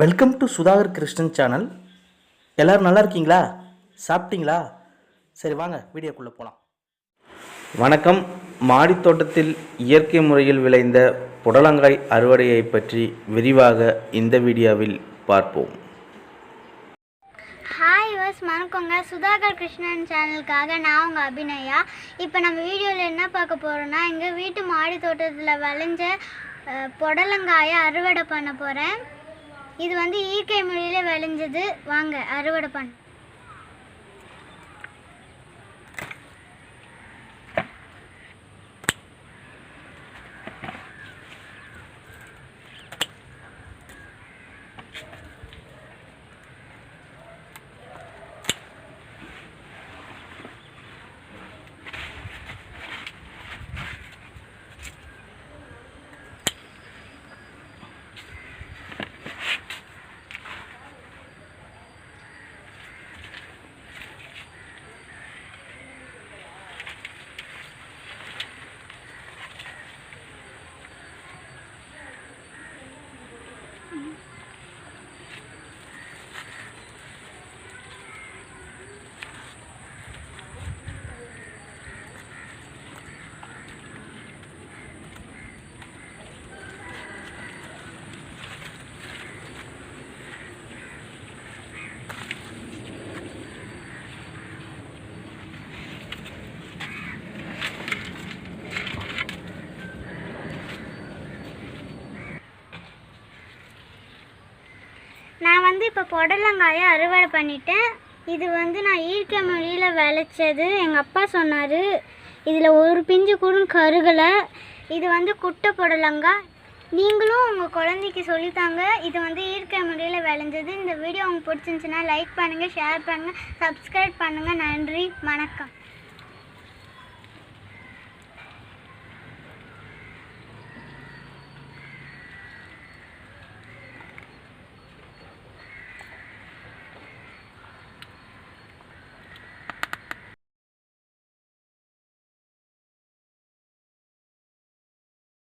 Welcome to Sudhakar Krishnan channel எல்லோரும் நல்லா இருக்கீங்களா? சாப்பிட்டீங்களா? சரி வாங்க வீடியோக்குள்ளே போகலாம் வணக்கம். மாடித்தோட்டத்தில் இயற்கை முறையில் விளைந்த புடலங்காய் அறுவடையை பற்றி விரிவாக இந்த வீடியோவில் பார்ப்போம். ஹாய் யூஸ் வணக்கங்க சுதாகர் கிருஷ்ணன் சேனலுக்காக நான் உங்கள் அபிநயா. இப்போ நம்ம வீடியோவில் என்ன பார்க்க போகிறோன்னா எங்கள் வீட்டு மாடி தோட்டத்தில் விளைஞ்ச புடலங்காயை அறுவடை பண்ண போகிறேன் இது வந்து இயற்கை முறையில் விளைஞ்சது. வாங்க அறுவடை பண்ண. நான் வந்து இப்போ புடலங்காயை அறுவடை பண்ணிட்டேன். இது வந்து நான் இயற்கை முறையில் விளைச்சது. எங்கள் அப்பா சொன்னார் இதில் ஒரு பிஞ்சு கூட கருகலை. இது வந்து குட்டை புடலங்காய் நீங்களும் உங்கள் குழந்தைக்கு சொல்லித்தாங்க இது வந்து இயற்கை முறையில் விளைஞ்சது. இந்த வீடியோ உங்களுக்கு பிடிச்சிருந்துச்சுன்னா லைக் பண்ணுங்கள் ஷேர் பண்ணுங்கள் சப்ஸ்கிரைப் பண்ணுங்கள் நன்றி வணக்கம்.